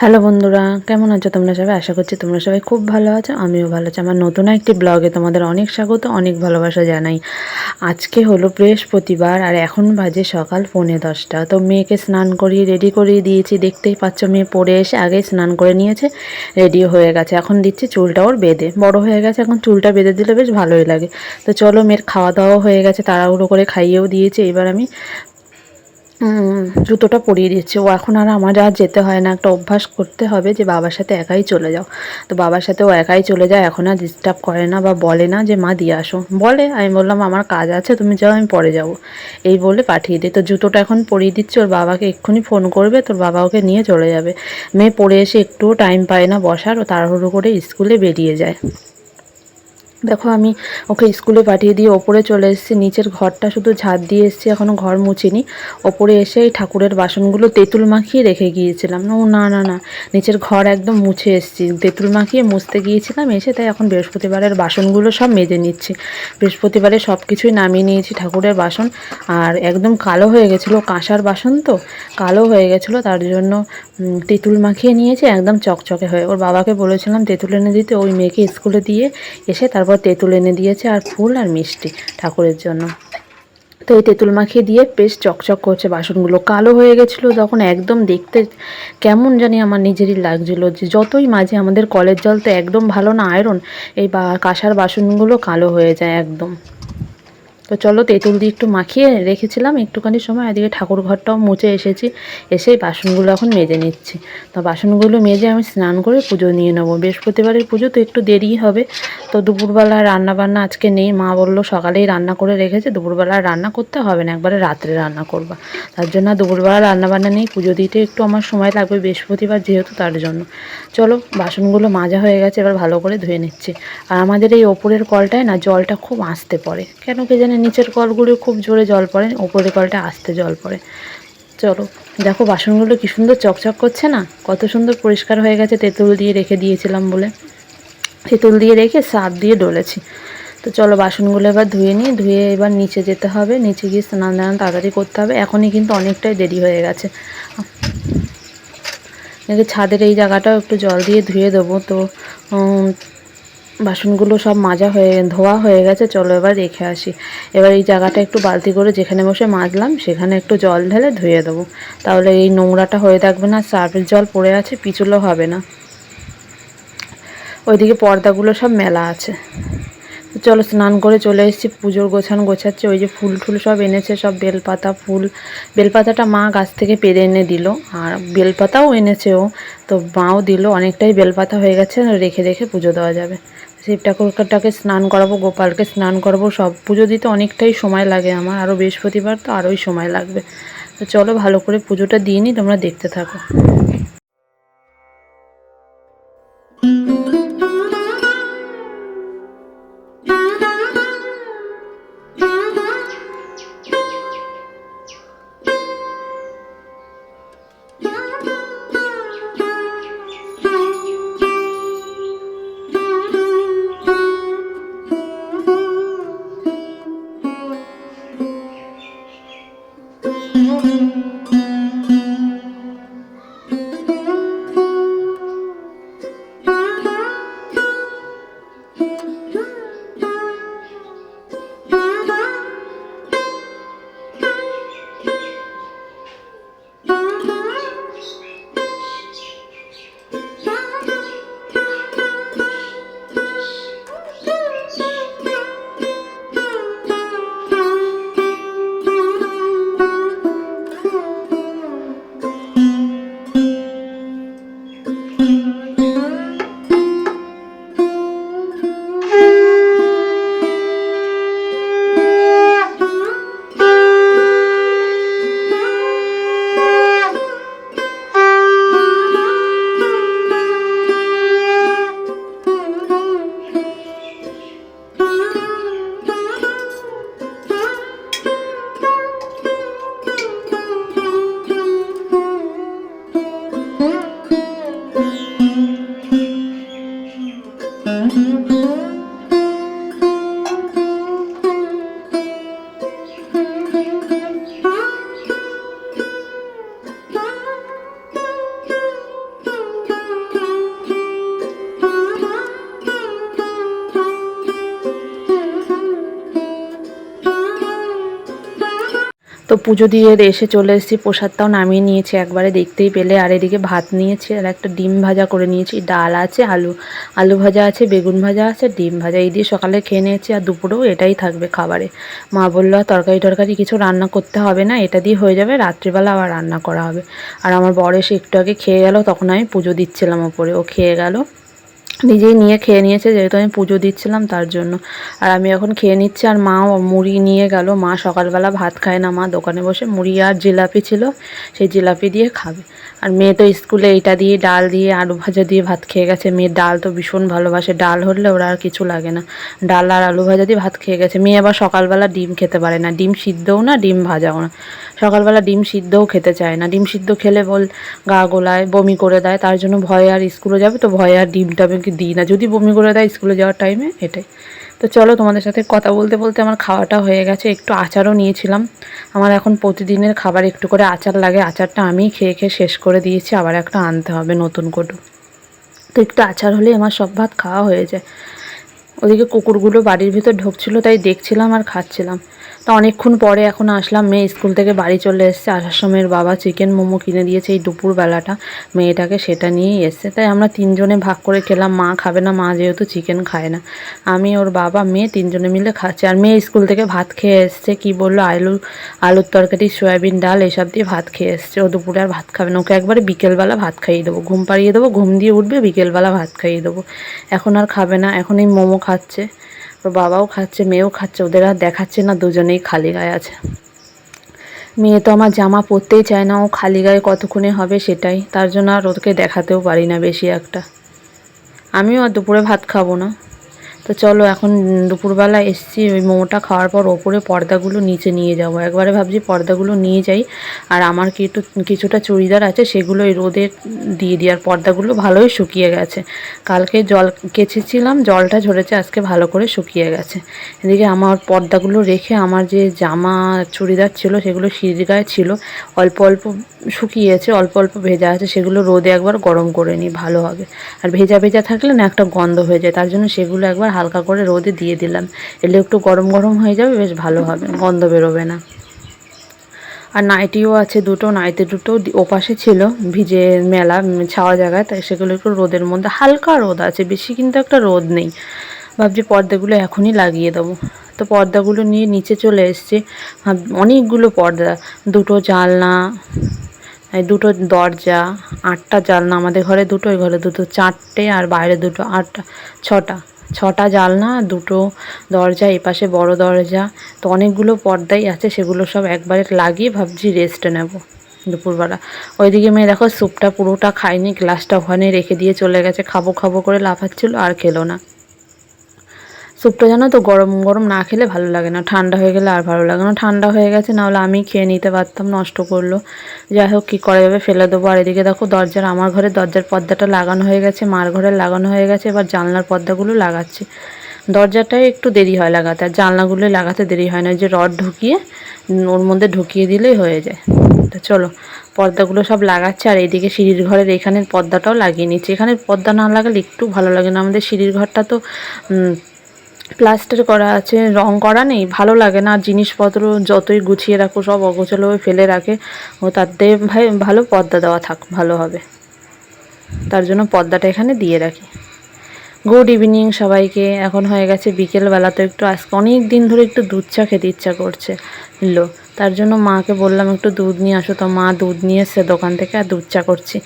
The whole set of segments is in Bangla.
হ্যালো বন্ধুরা, কেমন আছো তোমরা সবাই? আশা করছি তোমরা সবাই খুব ভালো আছো, আমিও ভালো আছি। আমার নতুন একটি ব্লগে তোমাদের অনেক স্বাগত, অনেক ভালোবাসা জানাই। আজকে হলো বৃহস্পতিবার আর এখন বাজে সকাল পৌনে দশটা। তো মেয়েকে স্নান করিয়ে রেডি করিয়ে দিয়েছি। দেখতেই পাচ্ছ মেয়ে পড়ে এসে আগেই স্নান করে নিয়েছে রেডি হয়ে গেছে। এখন দিচ্ছি চুলটা ওর বেঁধে। বড় হয়ে গেছে, এখন চুলটা বেঁধে দিলে বেশ ভালোই লাগে। তো চলো মেয়ের খাওয়া দাওয়া হয়ে গেছে, তাড়াহুড়ো করে খাইয়েও দিয়েছে। এবার আমি জুতোটা পরিয়ে দিচ্ছে ও এখন আর আমার আর যেতে হয় না। একটা অভ্যাস করতে হবে যে, বাবার সাথে একাই চলে যাও। তো বাবার সাথে ও একাই চলে যায়, এখন আর ডিস্টার্ব করে না বা বলে না যে, মা, দিয়ে আসো। বলে, আমি বললাম, আমার কাজ আছে, তুমি যাও, আমি পরে যাব। এই বলে পাঠিয়ে দিই। তো জুতোটা এখন পরিয়ে দিচ্ছে। ওর বাবাকে এক্ষুনি ফোন করবে। তোর বাবা ওকে নিয়ে চলে যাবে। মেয়ে পড়ে এসে একটুও টাইম পায় না বসার। ও তাড়াহুড়ো করে স্কুলে বেরিয়ে যায়। দেখো, আমি ওকে স্কুলে পাঠিয়ে দিয়ে ওপরে চলে এসেছি। নিচের ঘরটা শুধু ঝাড় দিয়ে এসেছি এখনও ঘর মুছিনি। ওপরে এসে এই ঠাকুরের বাসনগুলো তেঁতুল মাখিয়ে রেখে গিয়েছিলাম। ও, না না না, নিচের ঘর একদম মুছে এসেছি। তেঁতুল মাখিয়ে মুছতে গিয়েছিলাম, এসে তাই এখন বৃহস্পতিবারের বাসনগুলো সব মেজে নিচ্ছি। বৃহস্পতিবারে সব কিছুই নামিয়ে নিয়েছি ঠাকুরের বাসন। আর একদম কালো হয়ে গেছিল, কাঁসার বাসন তো, কালো হয়ে গেছিল, তার জন্য তেঁতুল মাখিয়ে নিয়েছে, একদম চকচকে হয়ে। ওর বাবাকে বলেছিলাম, তেঁতুল এনে দিতে। ওই মেয়েকে স্কুলে দিয়ে এসে তারপর তেঁতুল এনে দিয়েছে আর ফুল আর মিষ্টি ঠাকুরের জন্য। তো এই তেঁতুল মাখিয়ে দিয়ে বেশ চকচক করছে, বাসনগুলো কালো হয়ে গেছিল, তখন একদম দেখতে কেমন জানি আমার নিজেরই লাগছিল যে যতই মাঝে আমাদের কলের জল তো একদম ভালো না আয়রন এই বা কাঁসার বাসনগুলো কালো হয়ে যায় একদম। তো চলো তেঁতুল দিয়ে একটু মাখিয়ে রেখেছিলাম, একটুখানি সময়, এদিকে ঠাকুর ঘরটাও মুছে এসেছি, এসেই বাসনগুলো এখন মেজে নিচ্ছি। তো বাসনগুলো মেজে আমি স্নান করে পুজো নিয়ে নেব। বৃহস্পতিবারের পুজো তো একটু দেরিই হবে। তো দুপুরবেলা রান্না বান্না আজকে নেই, মা বলল সকালেই রান্না করে রেখেছে, দুপুরবেলা রান্না করতে হবে না, একবারে রাত্রে রান্না করবা। তার জন্য দুপুরবেলা রান্না বান্না নেই, পুজো দিতে একটু আমার সময় লাগবে বৃহস্পতিবার যেহেতু তার জন্য। চলো বাসনগুলো মাজা হয়ে গেছে, এবার ভালো করে ধুয়ে নিচ্ছি। আর আমাদের এই ওপরের কলটায় না জলটা খুব আসতে পড়ে। কেন কে জানে নিচের কলগুলো খুব জোরে জল পড়ে, ওপরের কলটা আস্তে জল পড়ে। চলো, দেখো বাসনগুলো কি সুন্দর চকচক করছে না? কত সুন্দর পরিষ্কার হয়ে গেছে, তেঁতুল দিয়ে রেখে দিয়েছিলাম বলে। তেঁতুল দিয়ে রেখে সাপ দিয়ে ডলেছি। তো চলো বাসনগুলো এবার ধুয়ে নিই ধুয়ে এবার নিচে যেতে হবে। নিচে গিয়ে স্নান দান তাড়াতাড়ি করতে হবে। এখনই কিন্তু অনেকটাই দেরি হয়ে গেছে। ছাদের এই জায়গাটাও একটু জল দিয়ে ধুয়ে দেবো। তো বাসনগুলো সব মাজা হয়ে, ধোয়া হয়ে গেছে, চলো এবার রেখে আসি। এবার এই জায়গাটা একটু বালতি করে যেখানে বসে মাজলাম, সেখানে একটু জল ঢেলে ধুয়ে দেবো। তাহলে এই নোংরাটা হয়ে থাকবে না, সার্ফের জল পড়ে আছে পিছলও হবে না। ওইদিকে পর্দাগুলো সব মেলা আছে। চলো স্নান করে চলে এসেছি, পুজোর গোছান গোছাচ্ছে, ওই যে ফুল টুল সব এনেছে, সব বেলপাতা, ফুল। বেলপাতাটা মা গাছ থেকে পেরে এনে দিল, আর বেলপাতাও এনেছে ও। তো মাও দিল, অনেকটাই বেলপাতা হয়ে গেছে, রেখে রেখে পুজো দেওয়া যাবে। শিব ঠাকুরটাকে স্নান করাবো, গোপালকে স্নান করাবো, সব পুজো দিতে অনেকটাই সময় লাগে আমার। আরও বৃহস্পতিবার তো আরোই সময় লাগবে। তো চলো ভালো করে পুজোটা দিয়ে নিই, তোমরা দেখতে থাকো। Música তো পুজো দিয়ে এসে চলে এসেছি, প্রসাদটাও নামিয়ে নিয়েছি একবারে দেখতেই পেলে। আর এদিকে ভাত নিয়েছি, আর একটা ডিম ভাজা করে নিয়েছি, ডাল আছে, আলু আলু ভাজা আছে, বেগুন ভাজা আছে, ডিম ভাজা। এই দিয়ে সকালে খেয়ে নিয়েছি আর দুপুরেও এটাই থাকবে খাবারে। মা বলল, আর তরকারি টরকারি কিছু রান্না করতে হবে না, এটা দিয়ে হয়ে যাবে, রাত্রিবেলা আবার রান্না করা হবে। আর আমার বর এসে একটু আগে খেয়ে গেল, তখন আমি পুজো দিচ্ছিলাম ওপরে, ও খেয়ে গেল। নিজেই নিয়ে খেয়ে নিয়েছে, যেহেতু আমি পুজো দিচ্ছিলাম তার জন্য। আর আমি এখন খেয়ে নিচ্ছি, আর মা মুড়ি নিয়ে গেল। মা সকালবেলা ভাত খায় না, মা দোকানে বসে মুড়ি আর জিলাপি ছিল, সেই জিলাপি দিয়ে খাবে। আর মেয়ে তো স্কুলে এইটা দিয়ে, ডাল দিয়ে, আলু ভাজা দিয়ে ভাত খেয়ে গেছে। মেয়ে ডাল তো ভীষণ ভালোবাসে। ডাল হলে ওরা আর কিছু লাগে না। ডাল আর আলু ভাজা দিয়ে ভাত খেয়ে গেছে। মেয়ে আবার সকালবেলা ডিম খেতে পারে না। ডিম সিদ্ধও না, ডিম ভাজাও না। সকালবেলা ডিম সিদ্ধও খেতে চায় না। ডিম সিদ্ধ খেলে বল গা গোলায়, বমি করে দেয়। তার জন্য ভয়ে আর স্কুলে যাবে তো ভয়ে আর ডিমটা আমি দিই না। যদি বমি করে দেয় স্কুলে যাওয়ার টাইমে এটাই। তো চলো তোমাদের সাথে কথা বলতে বলতে আমার খাওয়াটা হয়ে গেছে, একটু আচারও নিয়েছিলাম। আমার এখন প্রতিদিনের খাবার একটু করে আচার লাগে, আচারটা আমি খেয়ে খেয়ে শেষ করে দিয়েছি, আবার একটা আনতে হবে নতুন কটু। তো একটু আচার হলে আমার সব ভাত খাওয়া হয়ে যায়। ওদিকে কুকুরগুলো বাড়ির ভিতর ঢুকছিল, তাই দেখছিলাম আর খাচ্ছিলাম। তো অনেকক্ষণ পরে এখন আসলাম, মেয়ে স্কুল থেকে বাড়ি চলে এসছে। আসার সময় বাবা চিকেন মোমো কিনে দিয়েছে এই দুপুরবেলাটা। মেয়েটাকে সেটা নিয়েই এসছে। তাই আমরা তিনজনে ভাগ করে খেলাম, মা খাবে না, মা যেহেতু চিকেন খায় না। আমি, ওর বাবা, মেয়ে তিনজনে মিলে খাচ্ছি। আর মেয়ে স্কুল থেকে ভাত খেয়ে এসছে, কি বলল, আলু, আলুর তরকারি, সয়াবিন ডাল, এসব দিয়ে ভাত খেয়ে এসছে। ও দুপুরে আর ভাত খাবে না। ওকে একবারে বিকেলবেলা ভাত খাইয়ে দেবো। ঘুম পাড়িয়ে দেবো, ঘুম দিয়ে উঠবে, বিকেলবেলা ভাত খাইয়ে দেবো। এখন আর খাবে না, এখন এই মোমো খাচ্ছে। ওর বাবাও খাচ্ছে, মেয়েও খাচ্ছে, ওদের আর দেখাচ্ছে না, দুজনেই খালি গায়ে আছে। মেয়ে তো আমার জামা পরতেই চায় না, ও খালি গায়ে কতক্ষণে হবে সেটাই। তার জন্য আর ওকে দেখাতেও পারি না বেশি একটা। আমিও আর দুপুরে ভাত খাব না। তো চলো এখন দুপুরবেলা এসছি, ওই মোমোটা খাওয়ার পর ওপরে পর্দাগুলো নিচে নিয়ে যাব। একবারে ভাবছি পর্দাগুলো নিয়ে যাই, আর আমার কিছু কিছুটা চুড়িদার আছে সেগুলো ওই রোদে দিয়ে দিই, আর পর্দাগুলো ভালোই শুকিয়ে গেছে। কালকে জল কেচেছিলাম, জলটা ঝরেছে, আজকে ভালো করে শুকিয়ে গেছে। এদিকে আমার পর্দাগুলো রেখে আমার যে জামা, চুড়িদার ছিল সেগুলো সিঁড়ির ছিল, অল্প অল্প শুকিয়েছে, অল্প অল্প ভেজা আছে, সেগুলো রোদে একবার গরম করে নিই, ভালো হবে। আর ভেজা ভেজা থাকলে না একটা গন্ধ হয়ে যায়, তার জন্য সেগুলো একবার হালকা করে রোদে দিয়ে দিলাম। এলে একটু গরম গরম হয়ে যাবে, বেশ ভালো হবে, গন্ধ বেরোবে না। আর নাইটিও আছে দুটো, নাইটি দুটো ওপাশে ছিল ভিজে মেলা ছাওয়া জায়গায় তাই সেগুলো একটু রোদের মধ্যে, হালকা রোদ আছে, বেশি কিন্তু একটা রোদ নেই। ভাবছি পর্দাগুলো এখনই লাগিয়ে দেবো। তো পর্দাগুলো নিয়ে নিচে চলে এসছে অনেকগুলো পর্দা, দুটো এই দুটো দরজা, আটটা জানলা, আমাদের ঘরে দুটো ওই ঘরে দুটো, চারটে আর বাইরে দুটো, আটটা, ছটা। ছটা জালনা, দুটো দরজা এপাশে বড় দরজা। তো অনেকগুলো পর্দাই আছে, সেগুলো সব একবারে লাগিয়ে ভাবছি রেস্ট নেব দুপুরবেলা। ওইদিকে মেয়ে দেখো স্যুপটা পুরোটা খায়নি গ্লাসটা ওখানে রেখে দিয়ে চলে গেছে, খাব খাব করে লাফাচ্ছিল, আর খেলো না। স্যুপটা জানো তো, গরম গরম না খেলে ভালো লাগে না। ঠান্ডা হয়ে গেলে আর ভালো লাগে না। ঠান্ডা হয়ে গেছে না হলে আমি খেয়ে নিতে পারতাম, নষ্ট করল। যাই হোক, কী করা যাবে, ফেলে দেবো। আর এদিকে দেখো, দরজার, আমার ঘরে দরজার পর্দাটা লাগানো হয়ে গেছে, মার ঘরে লাগানো হয়ে গেছে। এবার জানলার পর্দাগুলো লাগাচ্ছে। দরজাটাই একটু দেরি হয় লাগাতে, আর জানলাগুলো লাগাতে দেরি হয় না। যে রড ঢুকিয়ে ওর মধ্যে ঢুকিয়ে দিলেই হয়ে যায়। তো চলো, পর্দাগুলো সব লাগাচ্ছে। আর এইদিকে সিঁড়ির ঘরের এখানের পর্দাটাও লাগিয়ে নিচ্ছে। এখানে পর্দা না লাগালে একটু ভালো লাগে না। আমাদের সিঁড়ির ঘরটা তো প্লাস্টার করা আছে, রং করা নেই, ভালো লাগে না। জিনিসপত্র যতই গুছিয়ে রাখো সব অগোছালো ফেলে রাখে। ও দিয়ে ভাই, ভালো পর্দা দেওয়া থাক, ভালো হবে। তার জন্য পর্দাটা এখানে দিয়ে রাখি। গুড ইভিনিং সবাইকে। এখন হয়ে গেছে বিকেলবেলা, তো একটু আজকে অনেক দিন ধরে একটু দুধ চা খেতে ইচ্ছা করছে। লো তার জন্য মাকে বললাম, একটু দুধ নিয়ে আসো তো। মা দুধ নিয়ে এসছে দোকান থেকে আর দুধ চা করছি।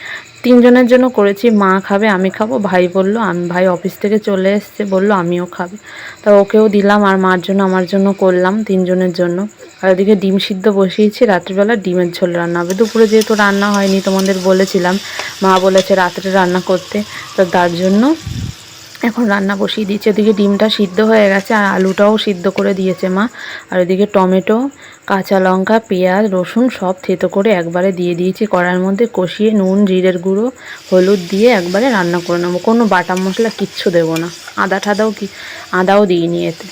তিনজনের জন্য করেছি, মা খাবে, আমি খাব। ভাই বলল, আমি, ভাই অফিস থেকে চলে এসছে। বলল, আমিও খাবে। তা ওকেও দিলাম আর মার জন্য, আমার জন্য করলাম তিনজনের জন্য। আর ওদিকে ডিম সিদ্ধ বসিয়েছি, রাত্রিবেলা ডিমের ঝোল রান্না হবে। দুপুরে যেহেতু রান্না হয়নি তোমাদের বলেছিলাম, মা বলেছে রাত্রে রান্না করতে। তো তার জন্য এখন রান্না বসিয়ে দিচ্ছে ওদিকে ডিমটা সিদ্ধ হয়ে গেছে আর আলুটাও সিদ্ধ করে দিয়েছে মা। আর ওদিকে টমেটো, কাঁচা লঙ্কা, পেঁয়াজ, রসুন সব থেতো করে একবারে দিয়ে দিয়েছি। কড়ার মধ্যে কষিয়ে নুন, জিরের গুঁড়ো, হলুদ দিয়ে একবারে রান্না করে নেব। কোনো বাটা মশলা কিচ্ছু দেবো না। আদা ঠাদাও কি আদাও দিইনি এতে।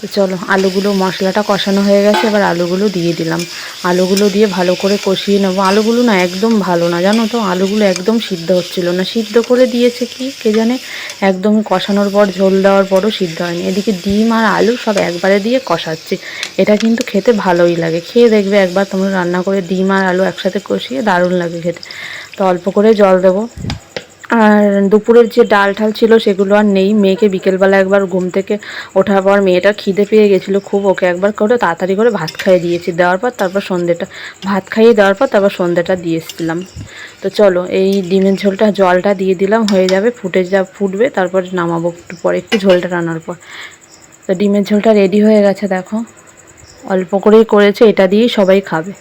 তো চলো, আলুগুলো, মশলাটা কষানো হয়ে গেছে, এবার আলুগুলো দিয়ে দিলাম। আলুগুলো দিয়ে ভালো করে কষিয়ে নেব। আলুগুলো না একদম ভালো না, জানো তো? আলুগুলো একদম সিদ্ধ হচ্ছিল না। সিদ্ধ করে দিয়েছে কি, কে জানে? একদম কষানোর পর, ঝোল দেওয়ার পরও সিদ্ধ হয়নি। এদিকে ডিম আর আলু সব একবারে দিয়ে কষাচ্ছি। এটা কিন্তু খেতে ভালোই লাগে। খেয়ে দেখবে একবার তোমরা রান্না করে ডিম আর আলু একসাথে কষিয়ে দারুণ লাগে খেতে। তো অল্প করে জল দেবো। আর দুপুরের যে ডাল ঠাল ছিল সেগুলো আর নেই। মেয়েকে বিকেলবেলা একবার ঘুম থেকে ওঠার পর মেয়েটা খিদে পেয়ে গেছিল খুব। ওকে একবার করে তাড়াতাড়ি করে ভাত খাইয়ে দিয়েছি। দেওয়ার পর তারপর সন্ধ্যেটা ভাত খাইয়ে দেওয়ার পর তারপর সন্ধ্যেটা দিয়ে এসেছিলাম। তো চলো, এই ডিমের ঝোলটা জলটা দিয়ে দিলাম, হয়ে যাবে। ফুটে যা, ফুটবে, তারপর নামাবো একটু পরে, একটু ঝোলটা রান্নার পর। তো ডিমের ঝোলটা রেডি হয়ে গেছে, দেখো। অল্প করেই করেছে, এটা দিয়েই সবাই খাবে।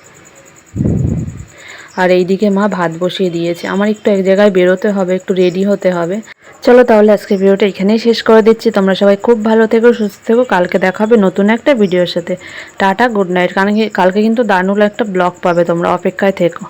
আর এইদিকে মা ভাত বসিয়ে দিয়েছে। আমার একটু এক জায়গায় বেরোতে হবে, একটু রেডি হতে হবে। চলো তাহলে আজকের ভিডিওটা এখানেই শেষ করে দিচ্ছি। তোমরা সবাই খুব ভালো থেকো, সুস্থ থেকো। কালকে দেখা হবে নতুন একটা ভিডিওর সাথে। টাটা গুড নাইট কারণ কালকে কিন্তু দারুণ একটা ব্লগ পাবে তোমরা। অপেক্ষায় থেকো।